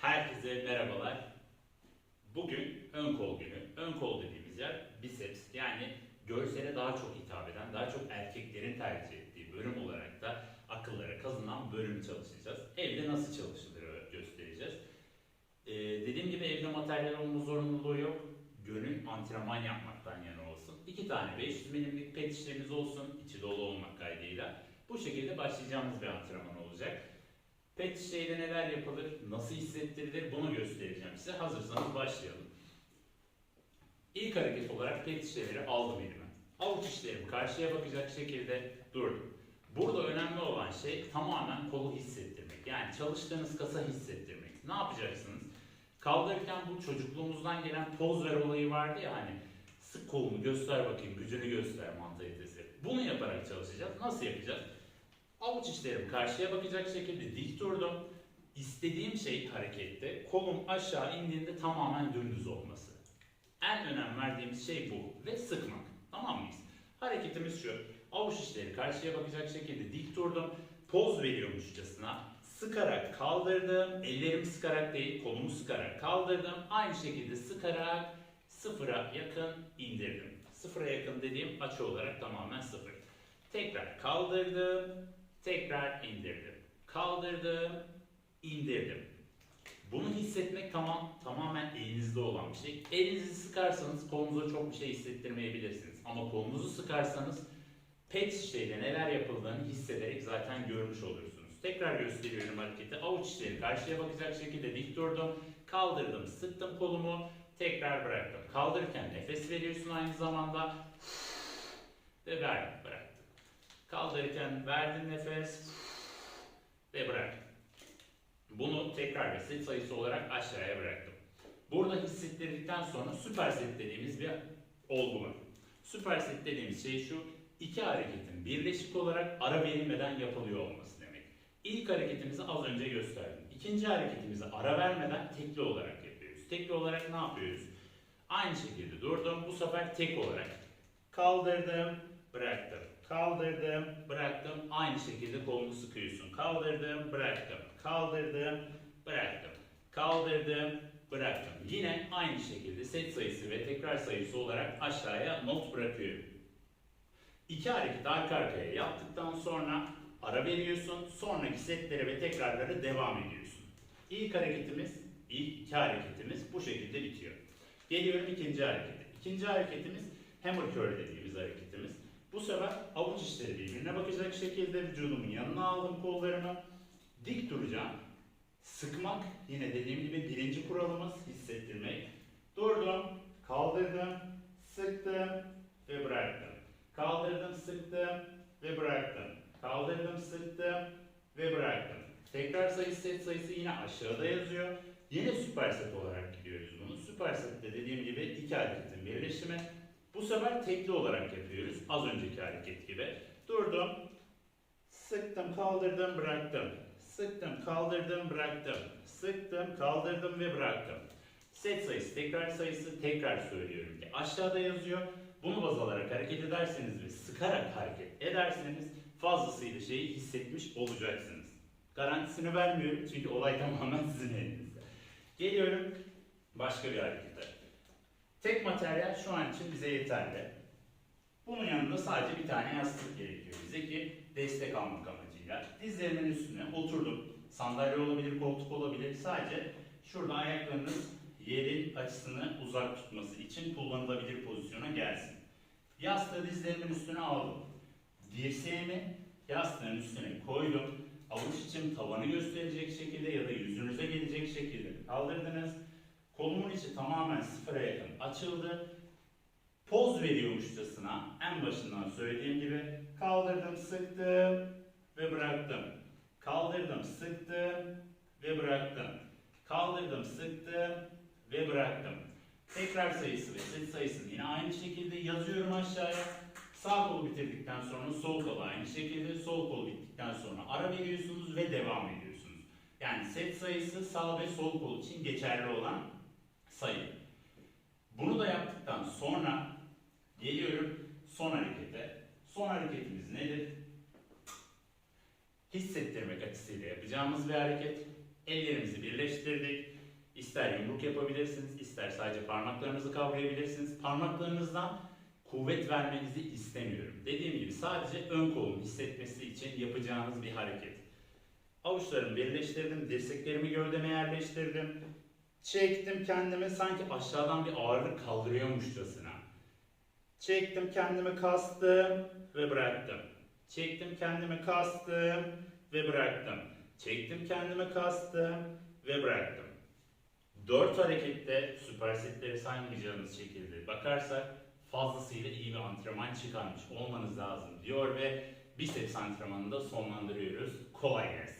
Herkese merhabalar. Bugün ön kol günü. Ön kol dediğimiz yer biceps yani görsele daha çok hitap eden, daha çok erkeklerin tercih ettiği bölüm olarak da akıllara kazınan bölüm çalışacağız. Evde nasıl çalışılır göstereceğiz. Ee, dediğim gibi evde materyal olma zorunluluğu yok. Gönül antrenman yapmaktan yana olsun. İki tane 500 milimlik pet şişemiz olsun, içi dolu olmak kaydıyla. Bu şekilde başlayacağımız bir antrenman olacak. Pet şişeyle neler yapılır, nasıl hissettirilir bunu göstereceğim size. Hazırsanız başlayalım. İlk hareket olarak pet şişeleri aldım elime. Avuç içlerim karşıya bakacak şekilde durdum. Burada önemli olan şey tamamen kolu hissettirmek. Yani çalıştığınız kasa hissettirmek. Ne yapacaksınız? Kaldırırken bu çocukluğumuzdan gelen poz ver olayı vardı ya hani sık kolunu göster bakayım, gücünü göster mantalitesi. Bunu yaparak çalışacağız. Nasıl yapacağız? Avuç içlerim karşıya bakacak şekilde dik durdum. İstediğim şey harekette kolum aşağı indiğinde tamamen dümdüz olması. En önem verdiğimiz şey bu ve sıkmak. Tamam mıyız? Hareketimiz şu. Avuç içleri karşıya bakacak şekilde dik durdum. Poz veriyormuşçasına sıkarak kaldırdım. Ellerimi sıkarak değil, kolumu sıkarak kaldırdım. Aynı şekilde sıkarak sıfıra yakın indirdim. Sıfıra yakın dediğim açı olarak tamamen sıfır. Tekrar kaldırdım, tekrar indirdim. Kaldırdım, indirdim. Bunu hissetmek tamam tamamen elinizde olan bir şey. Elinizi sıkarsanız kolunuza çok bir şey hissettirmeyebilirsiniz. Ama kolunuzu sıkarsanız pet şişeyle neler yapıldığını hissederek zaten görmüş olursunuz. Tekrar gösteriyorum hareketi. Avuç içleri karşıya bakacak şekilde dik durdum. Kaldırdım, sıktım kolumu. Tekrar bıraktım. Kaldırırken nefes veriyorsun aynı zamanda. Ve verdim, bıraktım. Kaldırırken verdin nefes ve bıraktım. Bunu tekrar ve set sayısı olarak aşağıya bıraktım. Burada hissettirdikten sonra süper set dediğimiz bir olgu var. Süper set dediğimiz şey şu, iki hareketin birleşik olarak ara verilmeden yapılıyor olması demek. İlk hareketimizi az önce gösterdim. İkinci hareketimizi ara vermeden tekli olarak yapıyoruz. Tekli olarak ne yapıyoruz? Aynı şekilde durdum. Bu sefer tek olarak kaldırdım, bıraktım. Kaldırdım, bıraktım. Aynı şekilde kolunu sıkıyorsun. Kaldırdım, bıraktım. Kaldırdım, bıraktım. Kaldırdım, bıraktım. Yine aynı şekilde set sayısı ve tekrar sayısı olarak aşağıya not bırakıyorum. İki hareket arka arkaya yaptıktan sonra ara veriyorsun. Sonraki setlere ve tekrarlara devam ediyorsun. İlk hareketimiz, ilk iki hareketimiz bu şekilde bitiyor. Geliyorum ikinci harekete. İkinci hareketimiz hammer curl dediğimiz hareketimiz. Bu sefer avuç içleri birbirine bakacak şekilde vücudumun yanına aldım kollarımı. Dik duracağım. Sıkmak yine dediğim gibi birinci kuralımız hissettirmek. Durdum, kaldırdım, sıktım ve bıraktım. Kaldırdım, sıktım ve bıraktım. Kaldırdım, sıktım ve bıraktım. Tekrar sayısı set sayısı yine aşağıda yazıyor. Yine süper set olarak gidiyoruz bunu. Süper sette dediğim gibi iki hareketin birleşimi. Bu sefer tekli olarak yapıyoruz. Az önceki hareket gibi. Durdum. Sıktım, kaldırdım, bıraktım. Sıktım, kaldırdım, bıraktım. Sıktım, kaldırdım ve bıraktım. Set sayısı, tekrar sayısı tekrar söylüyorum ki aşağıda yazıyor. Bunu baz alarak hareket ederseniz ve sıkarak hareket ederseniz fazlasıyla şeyi hissetmiş olacaksınız. Garantisini vermiyorum çünkü olay tamamen sizin elinizde. Geliyorum başka bir harekete. Tek materyal şu an için bize yeterli. Bunun yanında sadece bir tane yastık gerekiyor bize ki destek almak amacıyla. Dizlerimin üstüne oturdum. Sandalye olabilir, koltuk olabilir. Sadece şurada ayaklarınız yerin açısını uzak tutması için kullanılabilir pozisyona gelsin. Yastığı dizlerimin üstüne aldım. Dirseğimi yastığın üstüne koydum. Avuç içim tavanı gösterecek şekilde ya da yüzünüze gelecek şekilde kaldırdınız. Kolumun içi tamamen sıfıra yakın açıldı. Poz veriyormuşçasına en başından söylediğim gibi kaldırdım, sıktım ve bıraktım. Kaldırdım, sıktım ve bıraktım. Kaldırdım, sıktım ve bıraktım. Tekrar sayısı ve set sayısını yine aynı şekilde yazıyorum aşağıya. Sağ kolu bitirdikten sonra sol kolu aynı şekilde. Sol kol bittikten sonra ara veriyorsunuz ve devam ediyorsunuz. Yani set sayısı sağ ve sol kol için geçerli olan sayı. Bunu da yaptıktan sonra geliyorum son harekete. Son hareketimiz nedir? Hissettirmek açısıyla yapacağımız bir hareket. Ellerimizi birleştirdik. İster yumruk yapabilirsiniz, ister sadece parmaklarınızı kavrayabilirsiniz. Parmaklarınızdan kuvvet vermenizi istemiyorum. Dediğim gibi sadece ön kolun hissetmesi için yapacağınız bir hareket. Avuçlarımı birleştirdim, dirseklerimi gövdeme yerleştirdim. Çektim kendimi sanki aşağıdan bir ağırlık kaldırıyormuşçasına. Çektim kendimi kastım ve bıraktım. Çektim kendimi kastım ve bıraktım. Çektim kendimi kastım ve bıraktım. Dört harekette süpersetleri saymayacağınız şekilde bakarsak fazlasıyla iyi bir antrenman çıkarmış olmanız lazım diyor ve biceps antrenmanını da sonlandırıyoruz. Kolay gelsin.